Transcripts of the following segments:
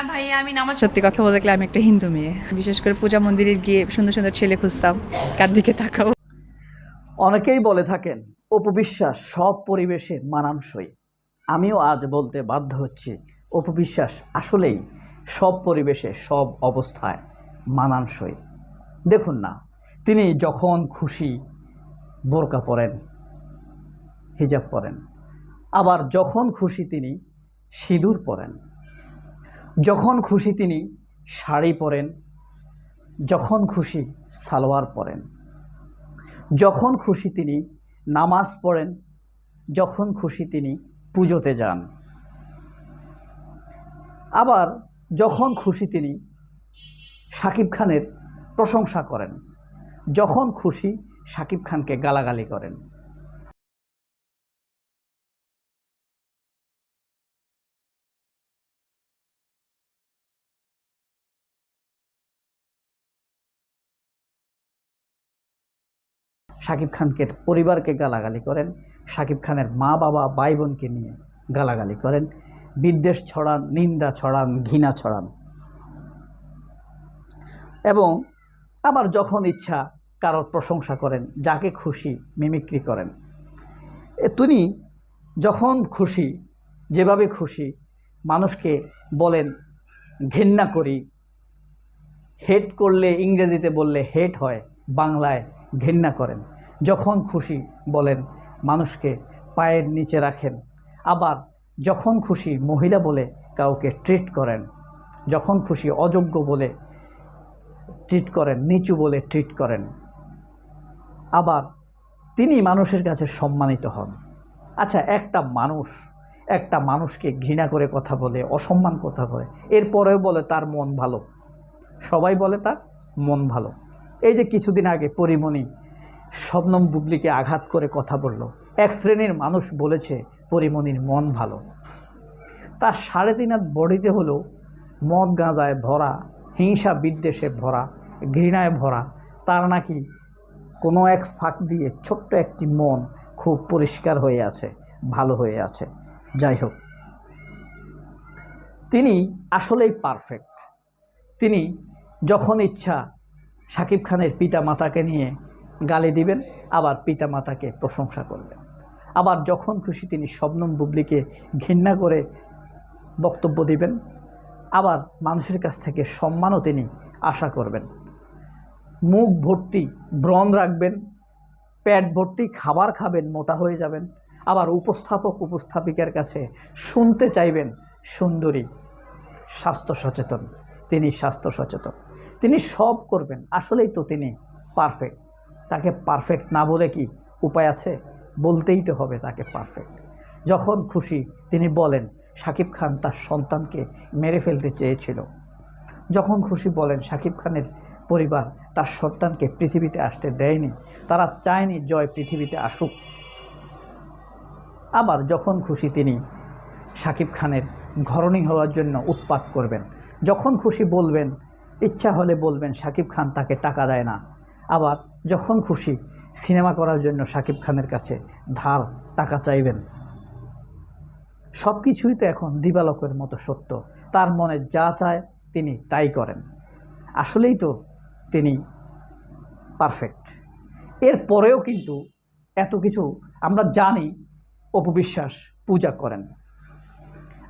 হ্যাঁ ভাইয়া আমি নামাজ সত্যি কথা বলতে গেলে আমি একটা হিন্দু মেয়ে। বিশেষ করে পূজা মন্দিরে গিয়ে সুন্দর সুন্দর ছেলে খুঁজতাম কার দিকে তাকাও অনেকেই বলে থাকেন অপবিশ্বাস সব পরিবেশে মানানসই। আমিও আজ বলতে বাধ্য হচ্ছি অপবিশ্বাস আসলেই সব পরিবেশে সব অবস্থায় মানানসই। দেখুন না তিনি যখন খুশি বোরকা পরেন হিজাব পরেন আবার যখন খুশি তিনি সিঁদুর পরেন। যখন খুশি তিনি শাড়ি পরেন, যখন খুশি সালোয়ার পরেন। যখন খুশি তিনি নামাজ পড়েন, যখন খুশি তিনি পুজোতে যান। আবার যখন খুশি তিনি শাকিব খানের প্রশংসা করেন, যখন খুশি শাকিব খানকে গালাগালি করেন। শাকিব খানকে পরিবারকে গালাগালি করেন। শাকিব খানের মা বাবা, ভাই বোনকে নিয়ে গালাগালি করেন। বিদ্বেষ ছড়ান, নিন্দা ছড়ান, ঘৃণা ছড়ান। এবং আবার যখন ইচ্ছা কারোর প্রশংসা করেন, যাকে খুশি মিমিক্রি করেন। তিনি যখন খুশি, যেভাবে খুশি মানুষকে বলেন, ঘেন্না করি। হেট করলে, ইংরেজিতে বললে হেট হয়, বাংলায় ঘেন্না করেন। যখন খুশি বলেন, মানুষকে পায়ের নিচে রাখেন। আবার যখন খুশি মহিলা বলে, কাউকে ট্রিট করেন। যখন খুশি অযোগ্য বলে ট্রিট করেন। নিচু বলে ট্রিট করেন। আবার তিনি মানুষের কাছে সম্মানিত হন। আচ্ছা একটা মানুষ, একটা মানুষকে ঘৃণা করে কথা বলে, অসম্মান কথা বলে, এরপরেও বলে, তার মন ভালো। সবাই বলে, তার মন ভালো। এই যে কিছুদিন আগে পরিমণি শবনম বুবলিকে আঘাত করে কথা বলল। এক শ্রেণির মানুষ বলেছে পরিমণির মন ভালো। তার সাড়ে তিন হাত বডিতে হলো মদ গাঁজায় ভরা, হিংসা বিদ্বেষে ভরা, ঘৃণায় ভরা, তার নাকি কোনো এক ফাঁক দিয়ে ছোট্ট একটি মন খুব পরিষ্কার হয়ে আছে, ভালো হয়ে আছে। যাই হোক, তিনি আসলেই পারফেক্ট তিনি যখন ইচ্ছা শাকিব খানের পিতা মাতাকে নিয়ে গালি দিবেন, আবার পিতা মাতাকে প্রশংসা করবেন। আবার যখন খুশি তিনি শবনম বুবলিকে ঘৃণা করে বক্তব্য দিবেন, আবার মানুষের কাছ থেকে সম্মানও তিনি আশা করবেন। মুখ ভর্তি ব্রণ রাখবেন, পেট ভর্তি খাবার খাবেন, মোটা হয়ে যাবেন, আবার উপস্থাপক উপস্থাপিকার কাছে শুনতে চাইবেন সুন্দরী, স্বাস্থ্য সচেতন। তিনি স্বাস্থ্য সচেতন। তিনি সব করবেন, আসলেই তো তিনি পারফেক্ট তাকে পারফেক্ট না বলে কি উপায় আছে? বলতেই তো হবে তাকে পারফেক্ট যখন খুশি তিনি বলেন শাকিব খান তার সন্তানকে মেরে ফেলতে চেয়েছিল। যখন খুশি বলেন শাকিব খানের পরিবার তার সন্তানকে পৃথিবীতে আসতে দেয়নি, তারা চায়নি জয় পৃথিবীতে আসুক। আবার যখন খুশি তিনি শাকিব খানের ঘরণী হওয়ার জন্য উৎপাত করবেন যখন খুশি বলবেন, ইচ্ছা হলে বলবেন, শাকিব খান তাকে টাকা দেয় না। আবার যখন খুশি সিনেমা করার জন্য শাকিব খানের কাছে ধার, টাকা চাইবেন। সব কিছুই তো এখন দিবালকের মতো সত্য। তার মনে যা চায় তিনি তাই করেন। আসলেই তো তিনি পারফেক্ট। এর পরেও কিন্তু এত কিছু আমরা জানি অপবিশ্বাস পূজা করেন।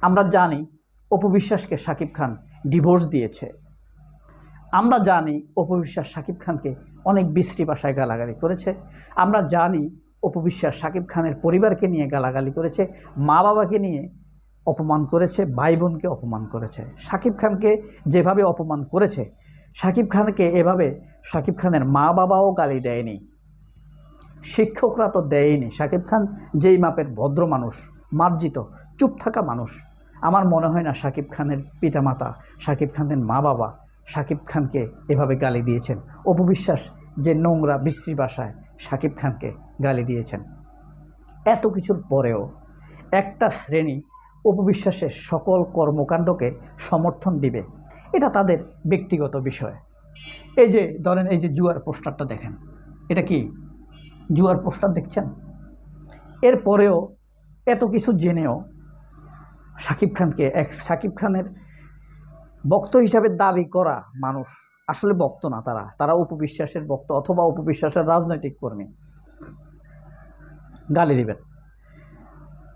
আমরা জানি অপবিশ্বাসকে সাকিব খান ডিভোর্স দিয়েছে। আমরা জানি অপবিশ্বাস শাকিব খানকে অনেক বিশ্রী ভাষায় গালাগালি করেছে। আমরা জানি অপবিশ্বাস সাকিব খানের পরিবারকে নিয়ে গালাগালি করেছে। মা বাবাকে নিয়ে অপমান করেছে, ভাই বোনকে অপমান করেছে। সাকিব খানকে যেভাবে অপমান করেছে শাকিব খানকে এভাবে শাকিব খানের মা বাবাও গালি দেয়নি। শিক্ষকরা তো দেয়নি। শাকিব খান যেই মাপের ভদ্র মানুষ, মার্জিত, চুপ থাকা মানুষ আমার মনে হয় না শাকিব খানের পিতামাতা শাকিব খানের মা বাবা শাকিব খানকে এভাবে গালি দিয়েছেন। অপবিশ্বাস যে নোংরা বিশ্রী বাসায় শাকিব খানকে গালি দিয়েছেন। এত কিছুর পরেও একটা শ্রেণি অপবিশ্বাসের সকল কর্মকাণ্ডকে সমর্থন দিবে, এটা তাদের ব্যক্তিগত বিষয়। এই যে ধরেন এই যে জুয়ার পোস্টারটা দেখেন, এটা কি? জুয়ার পোস্টার দেখছেন? এর পরেও এত কিছু জেনেও শাকিব খানকে, এক শাকিব খানের বক্ত হিসাবে দাবি করা মানুষ আসলে বক্ত না তারা। তারা উপবিশ্বাসের বক্ত অথবা উপবিশ্বাসের রাজনৈতিক কর্মী। গালি দিবেন।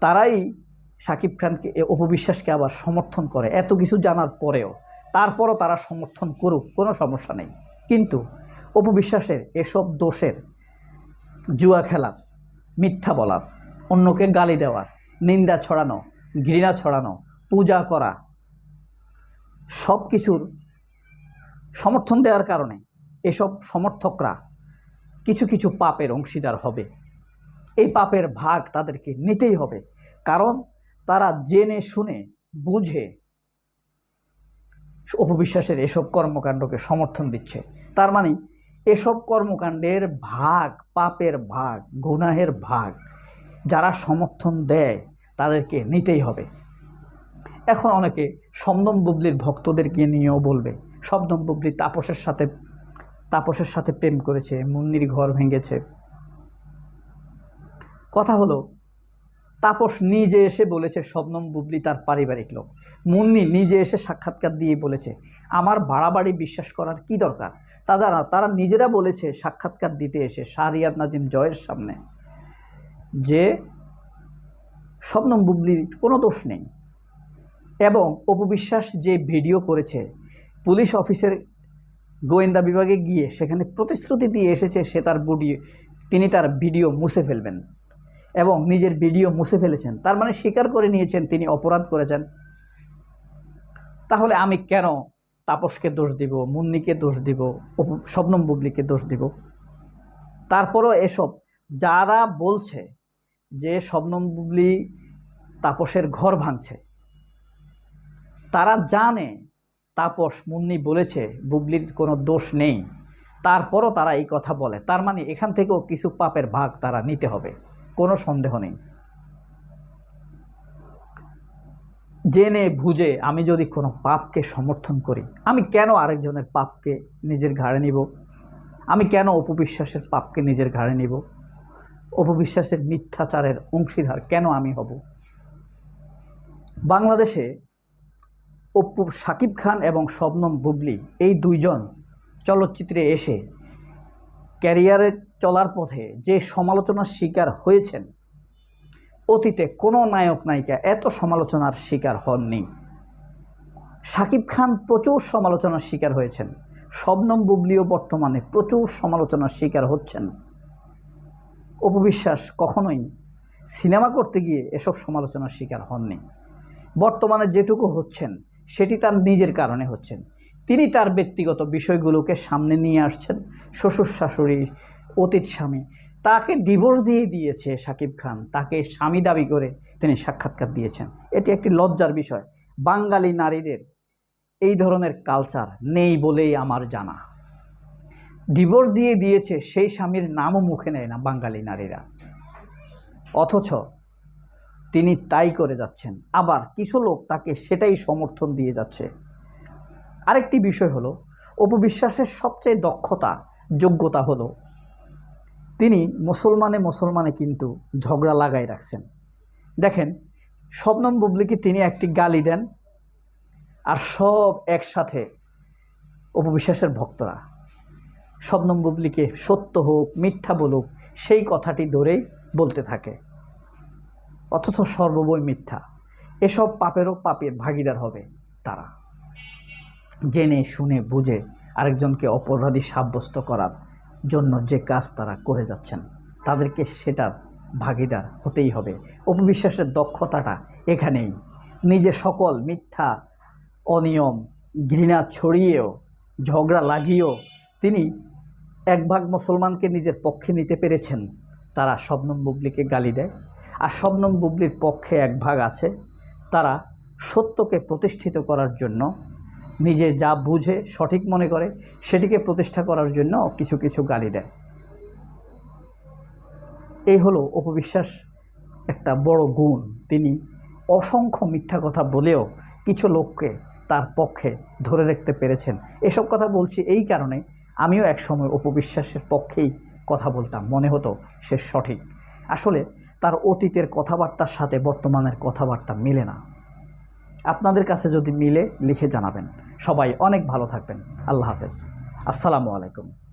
তারাই সাকিব খানকে, এ অপবিশ্বাসকে আবার সমর্থন করে। এত কিছু জানার পরেও তারপরও তারা সমর্থন করুক, কোনো সমস্যা নেই। কিন্তু অপবিশ্বাসের এসব দোষের জুয়া খেলার, মিথ্যা বলার, অন্যকে গালি দেওয়ার, নিন্দা ছড়ানো ঘৃণা ছড়ানো, পূজা করা, সব কিছুর সমর্থন দেওয়ার কারণে এসব সমর্থকরা কিছু কিছু পাপের অংশীদার হবে। এই পাপের ভাগ তাদেরকে নিতেই হবে, কারণ তারা জেনে শুনে, বুঝে অপবিশ্বাসের এসব কর্মকাণ্ডকে সমর্থন দিচ্ছে। তার মানে এসব কর্মকাণ্ডের ভাগ পাপের ভাগ, গুনাহের ভাগ, যারা সমর্থন দেয় তাদেরকে নিতেই হবে। এখন অনেকে শবনম বুবলির ভক্তদেরকে নিয়েও বলবে, শবনম বুবলি তাপসের সাথে তাপসের সাথে প্রেম করেছে, মুন্নির ঘর ভেঙেছে। কথা হলো, তাপস নিজে এসে বলেছে শবনম বুবলি তার পারিবারিক লোক। মুন্নি নিজে এসে সাক্ষাৎকার দিয়ে বলেছে, আমার বাড়াবাড়ি বিশ্বাস করার কি দরকার? তারা তারা নিজেরা বলেছে সাক্ষাৎকার দিতে এসে শাহরিয়ার নাজিম জয়ের সামনে যে শবনম বুবলির কোনো দোষ নেই। এবং অপবিশ্বাস যে ভিডিও করেছে, পুলিশ অফিসের গোয়েন্দা বিভাগে গিয়ে সেখানে প্রতিশ্রুতি দিয়ে এসেছে, সে তার ভিডিও তিনি তার ভিডিও মুছে ফেলবেন। এবং নিজের ভিডিও মুছে ফেলেছেন। তার মানে স্বীকার করে নিয়েছেন, তিনি অপরাধ করেছেন। তাহলে আমি কেন তাপসকে দোষ দিব, মুন্নিকে দোষ দিব শবনম বুবলিকে দোষ দিব? তারপরও এসব যারা বলছে যে শবনম বুবলি তাপসের ঘর ভাঙছে। তারা জানে তাপস মুন্নি বলেছে, বুবলির কোনো দোষ নেই। তারপরও তারা এই কথা বলে। তার মানে এখান থেকেও কিছু পাপের ভাগ তারা নিতে হবে। কোনো সন্দেহ নেই। জেনে বুঝে আমি যদি কোনো পাপকে সমর্থন করি, আমি কেন আরেকজনের পাপকে নিজের ঘাড়ে নিব? আমি কেন অপবিশ্বাসের পাপকে নিজের ঘাড়ে নিব? অপবিশ্বাসের মিথ্যাচারের অংশীদার কেন আমি হব? বাংলাদেশে অপু সাকিব খান এবং শবনম বুবলি এই দুইজন চলচ্চিত্রে এসে ক্যারিয়ারে চলার পথে যে সমালোচনার শিকার হয়েছেন, অতীতে কোনো নায়ক নায়িকা এত সমালোচনার শিকার হননি। সাকিব খান প্রচুর সমালোচনার শিকার হয়েছেন, শবনম বুবলিও বর্তমানে প্রচুর সমালোচনার শিকার হচ্ছেন। অপবিশ্বাস কখনোই সিনেমা করতে গিয়ে এসব সমালোচনার শিকার হননি। বর্তমানে যেটুকু হচ্ছেন, সেটি তার নিজের কারণে হচ্ছেন। তিনি তার ব্যক্তিগত বিষয়গুলোকে সামনে নিয়ে আসছেন। শ্বশুর শাশুড়ি, অতীত স্বামী, তাকে ডিভোর্স দিয়ে দিয়েছে সাকিব খান। তাকে স্বামী দাবি করে তিনি সাক্ষাৎকার দিয়েছেন। এটি একটি লজ্জার বিষয়। বাঙালি নারীদের এই ধরনের কালচার নেই বলেই আমার জানা। ডিভোর্স দিয়ে দিয়েছে, সেই স্বামীর নামও মুখে নেয় না বাঙালি নারীরা। অথচ তিনি তাই করে যাচ্ছেন। আবার কিছু লোক তাকে সেটাই সমর্থন দিয়ে যাচ্ছে। আরেকটি বিষয় হলো অপবিশ্বাসের সবচেয়ে দক্ষতা, যোগ্যতা হলো, তিনি মুসলমানে মুসলমানে কিন্তু ঝগড়া লাগাই রাখছেন। দেখেন, শবনম বুবলিকে তিনি একটি গালি দেন, আর সব একসাথে অপবিশ্বাসের ভক্তরা শবনম বুবলিকে সত্য হোক, মিথ্যা বলুক, সেই কথাটি ধরেই বলতে থাকে। অথচ সর্ববই মিথ্যা। এসব পাপেরও পাপের ভাগিদার হবে তারা। জেনে, শুনে, বুঝে আরেকজনকে অপরাধী সাব্যস্ত করার জন্য যে কাজ তারা করে যাচ্ছেন, তাদেরকে সেটার ভাগিদার হতেই হবে। অপবিশ্বাসের দক্ষতাটা এখানেই। নিজে সকল মিথ্যা, অনিয়ম, ঘৃণা ছড়িয়েও, ঝগড়া লাগিয়েও তিনি এক ভাগ মুসলমানকে নিজের পক্ষে নিতে পেরেছেন। তারা শবনম বুবলিকে গালি দেয়। আর শবনম বুবলির পক্ষে এক ভাগ আছে। তারা সত্যকে প্রতিষ্ঠিত করার জন্য নিজে যা বুঝে সঠিক মনে করে সেটিকে প্রতিষ্ঠা করার জন্য কিছু কিছু গালি দেয়। এই হলো অপবিশ্বাস একটা বড় গুণ। তিনি অসংখ্য মিথ্যা কথা বলেও কিছু লোককে তার পক্ষে ধরে রাখতে পেরেছেন। এসব কথা বলছি এই কারণে আমিও একসময় অপবিশ্বাসের পক্ষেই কথা বলতাম, মনে হতো সে সঠিক। আসলে তার অতীতের কথাবার্তার সাথে বর্তমানের কথাবার্তা মিলে না। আপনাদের কাছে যদি মিলে, লিখে জানাবেন। সবাই অনেক ভালো থাকবেন। আল্লাহ হাফেজ। আসসালামু আলাইকুম।